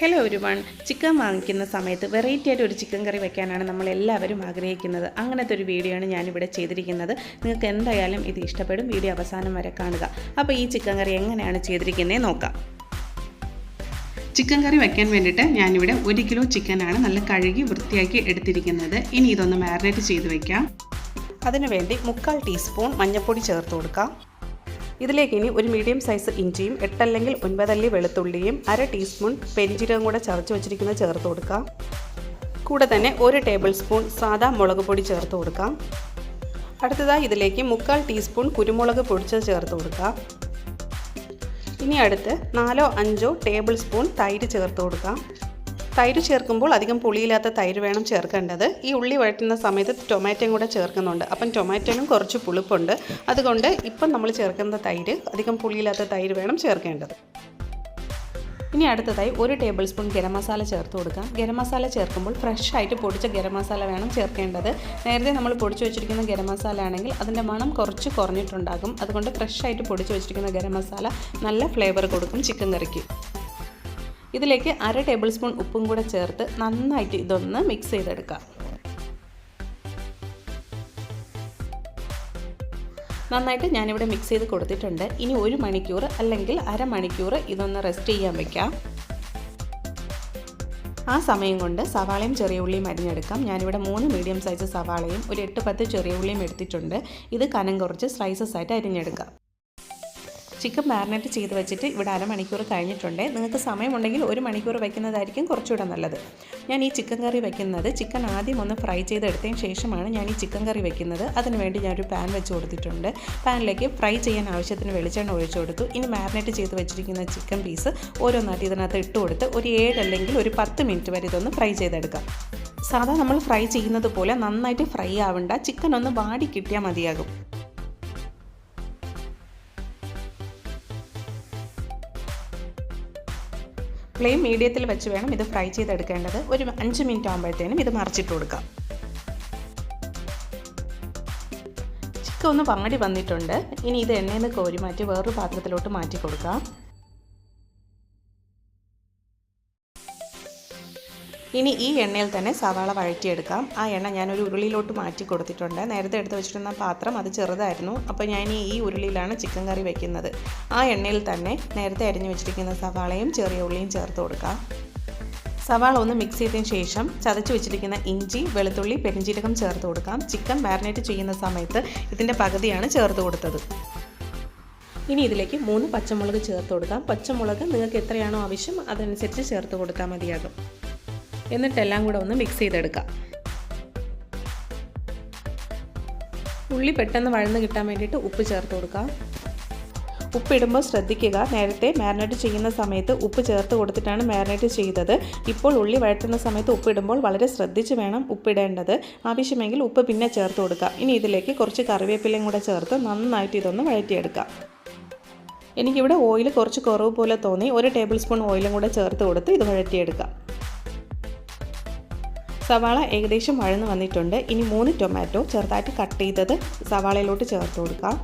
Hello ഒരു one chicken വാങ്ങിക്കുന്ന സമയത്ത് വെറൈറ്റി ആയിട്ട് ഒരു ചിക്കൻ കറി വെക്കാനാണ് നമ്മൾ എല്ലാവരും ആഗ്രഹിക്കുന്നത്. അങ്ങനത്തെ ഒരു വീഡിയോ ആണ് ഞാനിവിടെ ചെയ്തിരിക്കുന്നത്. നിങ്ങൾക്ക് എന്തായാലും ഇത് ഇഷ്ടപ്പെടും. വീഡിയോ അവസാനം വരെ കാണുക. അപ്പോൾ ഈ ചിക്കൻ കറി എങ്ങനെയാണ് ചെയ്തിരിക്കുന്നത് നോക്കാം. ചിക്കൻ കറി വെക്കാൻ വേണ്ടിയിട്ട് ഞാനിവിടെ ഒരു കിലോ ചിക്കനാണ് നല്ല കഴുകി വൃത്തിയാക്കി എടുത്തിരിക്കുന്നത്. ഇനി ഇതൊന്ന് മാരിനേറ്റ് ചെയ്ത് വയ്ക്കാം അതിനുവേണ്ടി മുക്കാൽ ടീസ്പൂൺ മഞ്ഞൾപ്പൊടി ചേർത്ത് കൊടുക്കാം. ഇതിലേക്ക് ഇനി ഒരു മീഡിയം സൈസ് ഇഞ്ചിയും എട്ടല്ലെങ്കിൽ ഒൻപതല്ലി വെളുത്തുള്ളിയും അര ടീസ്പൂൺ പെരിഞ്ചീരകം കൂടെ ചതച്ച് വെച്ചിരിക്കുന്നത് ചേർത്ത് കൊടുക്കാം. കൂടെ തന്നെ ഒരു ടേബിൾ സ്പൂൺ സാദാ മുളക് പൊടി ചേർത്ത് കൊടുക്കാം. അടുത്തതായി ഇതിലേക്ക് മുക്കാൽ ടീസ്പൂൺ കുരുമുളക് പൊടിച്ചത് ചേർത്ത് കൊടുക്കാം. ഇനി അടുത്ത് നാലോ അഞ്ചോ ടേബിൾ സ്പൂൺ തൈര് ചേർത്ത് കൊടുക്കാം. തൈര് ചേർക്കുമ്പോൾ അധികം പുളിയില്ലാത്ത തൈര് വേണം ചേർക്കേണ്ടത്. ഈ ഉള്ളി വഴറ്റുന്ന സമയത്ത് ടൊമാറ്റോയും കൂടെ ചേർക്കുന്നുണ്ട്. അപ്പം ടൊമാറ്റോയിലും കുറച്ച് പുളിപ്പുണ്ട്. അതുകൊണ്ട് ഇപ്പം നമ്മൾ ചേർക്കുന്ന തൈര് അധികം പുളിയില്ലാത്ത തൈര് വേണം ചേർക്കേണ്ടത്. ഇനി അടുത്തതായി ഒരു ടേബിൾ സ്പൂൺ ഗരം മസാല ചേർത്ത് കൊടുക്കാം. ഗരം മസാല ചേർക്കുമ്പോൾ ഫ്രഷ് ആയിട്ട് പൊടിച്ച ഗരം മസാല വേണം ചേർക്കേണ്ടത്. നേരത്തെ നമ്മൾ പൊടിച്ചു വെച്ചിരിക്കുന്ന ഗരം മസാല ആണെങ്കിൽ അതിന്റെ മണം കുറച്ച് കുറഞ്ഞിട്ടുണ്ടാകും. അതുകൊണ്ട് ഫ്രഷ് ആയിട്ട് പൊടിച്ചു വെച്ചിരിക്കുന്ന ഗരം മസാല നല്ല ഫ്ലേവർ കൊടുക്കും ചിക്കൻ കറിക്ക്. ഇതിലേക്ക് അര ടേബിൾ സ്പൂൺ ഉപ്പും കൂടെ ചേർത്ത് നന്നായിട്ട് ഇതൊന്ന് മിക്സ് ചെയ്തെടുക്കാം. നന്നായിട്ട് ഞാനിവിടെ മിക്സ് ചെയ്ത് കൊടുത്തിട്ടുണ്ട്. ഇനി ഒരു മണിക്കൂർ അല്ലെങ്കിൽ അരമണിക്കൂർ ഇതൊന്ന് റെസ്റ്റ് ചെയ്യാൻ വെക്കാം. ആ സമയം കൊണ്ട് സവാളയും ചെറിയ ഉള്ളിയും അരിഞ്ഞെടുക്കാം. ഞാനിവിടെ മൂന്ന് മീഡിയം സൈസ് സവാളയും ഒരു എട്ട് പത്ത് ചെറിയ ഉള്ളിയും എടുത്തിട്ടുണ്ട്. ഇത് കനം കുറച്ച് സ്ലൈസസ് ആയിട്ട് അരിഞ്ഞെടുക്കാം. ചിക്കൻ മാരിനേറ്റ് ചെയ്ത് വെച്ചിട്ട് ഇവിടെ അരമണിക്കൂർ കഴിഞ്ഞിട്ടുണ്ട്. നിങ്ങൾക്ക് സമയമുണ്ടെങ്കിൽ ഒരു മണിക്കൂർ വയ്ക്കുന്നതായിരിക്കും കുറച്ചുകൂടെ നല്ലത്. ഞാൻ ഈ ചിക്കൻ കറി വയ്ക്കുന്നത് ചിക്കൻ ആദ്യം ഒന്ന് ഫ്രൈ ചെയ്തെടുത്തതിന് ശേഷമാണ് ഞാൻ ഈ ചിക്കൻ കറി വയ്ക്കുന്നത് അതിനുവേണ്ടി ഞാനൊരു പാൻ വെച്ച് കൊടുത്തിട്ടുണ്ട്. പാനിലേക്ക് ഫ്രൈ ചെയ്യാൻ ആവശ്യത്തിന് വെളിച്ചെണ്ണ ഒഴിച്ചു കൊടുത്തു. ഇനി മാരിനേറ്റ് ചെയ്ത് വെച്ചിരിക്കുന്ന ചിക്കൻ പീസ് ഓരോന്നായിട്ട് ഇതിനകത്ത് ഇട്ട് കൊടുത്ത് ഒരു ഏഴ് അല്ലെങ്കിൽ ഒരു പത്ത് മിനിറ്റ് വരെ ഇതൊന്ന് ഫ്രൈ ചെയ്തെടുക്കാം. സാധാരണ നമ്മൾ ഫ്രൈ ചെയ്യുന്നത് പോലെ നന്നായിട്ട് ഫ്രൈ ആവണ്ട. ചിക്കൻ ഒന്ന് വാടി കിട്ടിയാൽ മതിയാകും. ഫ്ലെയിം മീഡിയത്തിൽ വെച്ച് വേണം ഇത് ഫ്രൈ ചെയ്തെടുക്കേണ്ടത്. ഒരു അഞ്ച് മിനിറ്റ് ആകുമ്പോഴത്തേനും ഇത് മറിച്ചിട്ട് കൊടുക്കാം. ചിക്കൻ ഒന്ന് വാടി വന്നിട്ടുണ്ട്. ഇനി ഇത് എണ്ണയിൽ നിന്ന് കോരി മാറ്റി വേറൊരു പാത്രത്തിലോട്ട് മാറ്റി കൊടുക്കാം. ഇനി ഈ എണ്ണയിൽ തന്നെ സവാള വഴറ്റിയെടുക്കാം. ആ എണ്ണ ഞാനൊരു ഉരുളിയിലോട്ട് മാറ്റി കൊടുത്തിട്ടുണ്ട്. നേരത്തെ എടുത്ത് വെച്ചിരുന്ന പാത്രം അത് ചെറുതായിരുന്നു. അപ്പോൾ ഞാൻ ഈ ഉരുളിയിലാണ് ചിക്കൻ കറി വെക്കുന്നത്. ആ എണ്ണയിൽ തന്നെ നേരത്തെ അരിഞ്ഞു വെച്ചിരിക്കുന്ന സവാളയും ചെറിയ ഉള്ളിയും ചേർത്ത് കൊടുക്കാം. സവാള ഒന്ന് മിക്സ് ചെയ്തതിന് ശേഷം ചതച്ച് വെച്ചിരിക്കുന്ന ഇഞ്ചി വെളുത്തുള്ളി പെരിഞ്ചീരകം ചേർത്ത് കൊടുക്കാം. ചിക്കൻ മാരിനേറ്റ് ചെയ്യുന്ന സമയത്ത് ഇതിന്റെ പകുതിയാണ് ചേർത്ത് കൊടുത്തത്. ഇനി ഇതിലേക്ക് മൂന്ന് പച്ചമുളക് ചേർത്ത് കൊടുക്കാം. പച്ചമുളക് നിങ്ങൾക്ക് എത്രയാണോ ആവശ്യം അതനുസരിച്ച് ചേർത്ത് കൊടുത്താൽ മതിയാകും. എന്നിട്ടെല്ലാം കൂടെ ഒന്ന് മിക്സ് ചെയ്തെടുക്കാം. ഉള്ളി പെട്ടെന്ന് വഴന്ന് കിട്ടാൻ വേണ്ടിയിട്ട് ഉപ്പ് ചേർത്ത് കൊടുക്കാം. ഉപ്പിടുമ്പോൾ ശ്രദ്ധിക്കുക നേരത്തെ മാരിനേറ്റ് ചെയ്യുന്ന സമയത്ത് ഉപ്പ് ചേർത്ത് കൊടുത്തിട്ടാണ് മാരിനേറ്റ് ചെയ്തത്. ഇപ്പോൾ ഉള്ളി വഴറ്റുന്ന സമയത്ത് ഉപ്പിടുമ്പോൾ വളരെ ശ്രദ്ധിച്ച് വേണം ഉപ്പിടേണ്ടത് ആവശ്യമെങ്കിൽ ഉപ്പ് പിന്നെ ചേർത്ത് കൊടുക്കാം. ഇനി ഇതിലേക്ക് കുറച്ച് കറിവേപ്പിലയും കൂടെ ചേർത്ത് നന്നായിട്ട് ഇതൊന്ന് വഴറ്റിയെടുക്കാം. എനിക്കിവിടെ ഓയിൽ കുറച്ച് കുറവ് പോലെ തോന്നി. ഒരു ടേബിൾ സ്പൂൺ ഓയിലും കൂടെ ചേർത്ത് കൊടുത്ത് ഇത് വഴറ്റിയെടുക്കാം. സവാള ഏകദേശം വഴന്ന് വന്നിട്ടുണ്ട്. ഇനി മൂന്ന് ടൊമാറ്റോ ചെറുതായിട്ട് കട്ട് ചെയ്തത് സവാളയിലോട്ട് ചേർത്ത് കൊടുക്കാം.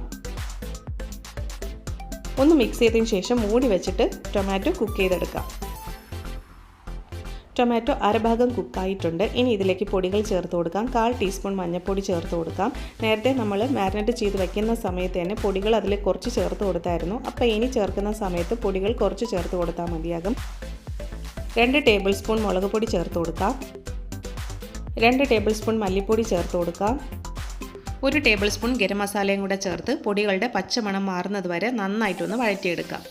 ഒന്ന് മിക്സ് ചെയ്തതിന് ശേഷം മൂടി വെച്ചിട്ട് ടൊമാറ്റോ കുക്ക് ചെയ്തെടുക്കാം. ടൊമാറ്റോ അരഭാഗം കുക്കായിട്ടുണ്ട് ഇനി ഇതിലേക്ക് പൊടികൾ ചേർത്ത് കൊടുക്കാം. കാൽ ടീസ്പൂൺ മഞ്ഞൾപ്പൊടി ചേർത്ത് കൊടുക്കാം. നേരത്തെ നമ്മൾ മാരിനേറ്റ് ചെയ്ത് വെക്കുന്ന സമയത്ത് തന്നെ പൊടികൾ അതിൽ കുറച്ച് ചേർത്ത് കൊടുത്തായിരുന്നു. അപ്പോൾ ഇനി ചേർക്കുന്ന സമയത്ത് പൊടികൾ കുറച്ച് ചേർത്ത് കൊടുത്താൽ മതിയാകും. രണ്ട് ടേബിൾ സ്പൂൺ മുളക് പൊടി ചേർത്ത് കൊടുക്കാം. രണ്ട് ടേബിൾ സ്പൂൺ മല്ലിപ്പൊടി ചേർത്ത് കൊടുക്കാം ഒരു ടേബിൾ സ്പൂൺ ഗരം മസാലയും കൂടെ ചേർത്ത് പൊടികളുടെ പച്ചമണം മാറുന്നത് വരെ നന്നായിട്ടൊന്ന് വഴറ്റിയെടുക്കാം.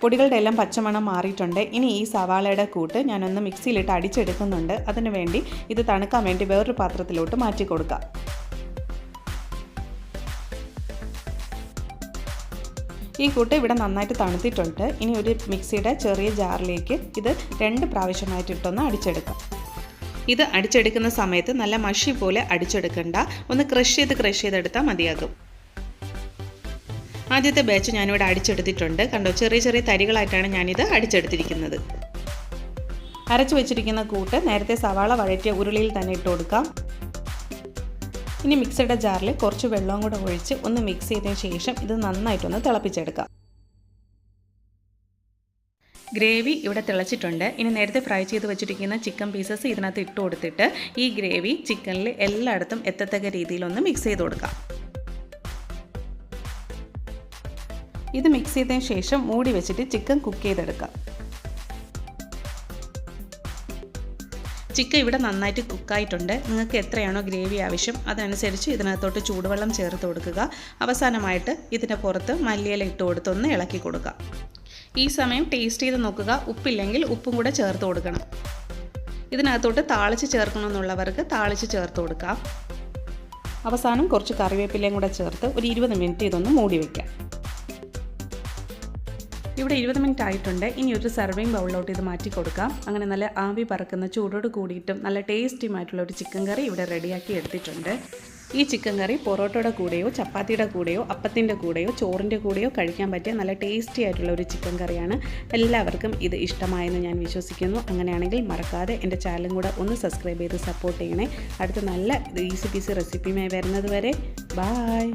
പൊടികളുടെ എല്ലാം പച്ചമണം മാറിയിട്ടുണ്ട്. ഇനി ഈ സവാളയുടെ കൂട്ട് ഞാനൊന്ന് മിക്സിയിലിട്ട് അടിച്ചെടുക്കുന്നുണ്ട്. അതിനു വേണ്ടി ഇത് തണുക്കാൻ വേണ്ടി വേറൊരു പാത്രത്തിലോട്ട് മാറ്റി കൊടുക്കാം ഈ കൂട്ട് ഇവിടെ നന്നായിട്ട് തണുത്തിട്ടുണ്ട്. ഇനി ഒരു മിക്സിയുടെ ചെറിയ ജാറിലേക്ക് ഇത് രണ്ട് പ്രാവശ്യമായിട്ട് ഇട്ടൊന്ന് അടിച്ചെടുക്കാം. ഇത് അടിച്ചെടുക്കുന്ന സമയത്ത് നല്ല മഷി പോലെ അടിച്ചെടുക്കണ്ട. ഒന്ന് ക്രഷ് ചെയ്ത് ക്രഷ് ചെയ്തെടുത്താൽ മതിയാകും. ആദ്യത്തെ ബാച്ച് ഞാനിവിടെ അടിച്ചെടുത്തിട്ടുണ്ട്. കണ്ടോ ചെറിയ ചെറിയ തരികളായിട്ടാണ് ഞാനിത് അടിച്ചെടുത്തിരിക്കുന്നത്. അരച്ചു വെച്ചിരിക്കുന്ന കൂട്ട് നേരത്തെ സവാള വഴറ്റിയ ഉരുളിയിൽ തന്നെ ഇട്ട് കൊടുക്കാം. ഇനി മിക്സിയുടെ ജാറിൽ കുറച്ച് വെള്ളവും കൂടെ ഒഴിച്ച് ഒന്ന് മിക്സ് ചെയ്തതിന് ശേഷം ഇത് നന്നായിട്ടൊന്ന് തിളപ്പിച്ചെടുക്കാം. ഗ്രേവി ഇവിടെ തിളച്ചിട്ടുണ്ട്. ഇനി നേരത്തെ ഫ്രൈ ചെയ്ത് വെച്ചിരിക്കുന്ന ചിക്കൻ പീസസ് ഇതിനകത്ത് ഇട്ട് കൊടുത്തിട്ട് ഈ ഗ്രേവി ചിക്കനിൽ എല്ലായിടത്തും എത്തത്തക്ക രീതിയിലൊന്ന് മിക്സ് ചെയ്ത് കൊടുക്കാം. ഇത് മിക്സ് ചെയ്തതിന് ശേഷം മൂടി വെച്ചിട്ട് ചിക്കൻ കുക്ക് ചെയ്തെടുക്കാം. ചിക്കൻ ഇവിടെ നന്നായിട്ട് കുക്കായിട്ടുണ്ട്. നിങ്ങൾക്ക് എത്രയാണോ ഗ്രേവി ആവശ്യം അതനുസരിച്ച് ഇതിനകത്തോട്ട് ചൂടുവെള്ളം ചേർത്ത് കൊടുക്കുക. അവസാനമായിട്ട് ഇതിന്റെ പുറത്ത് മല്ലിയില ഇട്ട് കൊടുത്തൊന്ന് ഇളക്കി കൊടുക്കുക. ഈ സമയം ടേസ്റ്റ് ചെയ്ത് നോക്കുക. ഉപ്പില്ലെങ്കിൽ ഉപ്പും കൂടെ ചേർത്ത് കൊടുക്കണം. ഇതിനകത്തോട്ട് താളിച്ച് ചേർക്കണമെന്നുള്ളവർക്ക് താളിച്ച് ചേർത്ത് കൊടുക്കാം. അവസാനം കുറച്ച് കറിവേപ്പിലയും കൂടെ ചേർത്ത് ഒരു ഇരുപത് മിനിറ്റ് ഇതൊന്ന് മൂടി വയ്ക്കാം ഇവിടെ ഇരുപത് മിനിറ്റ് ആയിട്ടുണ്ട് ഇനി ഒരു സെർവിങ് ബൗളിലോട്ട് ഇത് മാറ്റി കൊടുക്കാം. അങ്ങനെ നല്ല ആവി പറക്കുന്ന ചൂടോട് കൂടിയിട്ടും നല്ല ടേസ്റ്റിയുമായിട്ടുള്ള ഒരു ചിക്കൻ കറി ഇവിടെ റെഡിയാക്കി എടുത്തിട്ടുണ്ട്. ഈ ചിക്കൻ കറി പൊറോട്ടയുടെ കൂടെയോ ചപ്പാത്തിയുടെ കൂടെയോ അപ്പത്തിന്റെ കൂടെയോ ചോറിന്റെ കൂടെയോ കഴിക്കാൻ പറ്റിയ നല്ല ടേസ്റ്റി ആയിട്ടുള്ള ഒരു ചിക്കൻ കറിയാണ് എല്ലാവർക്കും ഇത് ഇഷ്ടമായെന്ന് ഞാൻ വിശ്വസിക്കുന്നു. അങ്ങനെയാണെങ്കിൽ മറക്കാതെ എന്റെ ചാനലും കൂടെ ഒന്ന് സബ്സ്ക്രൈബ് ചെയ്ത് സപ്പോർട്ട് ചെയ്യണേ. അടുത്ത നല്ല ഈസി പീസി റെസിപ്പിയുമായി വരുന്നത് വരെ. ബായ്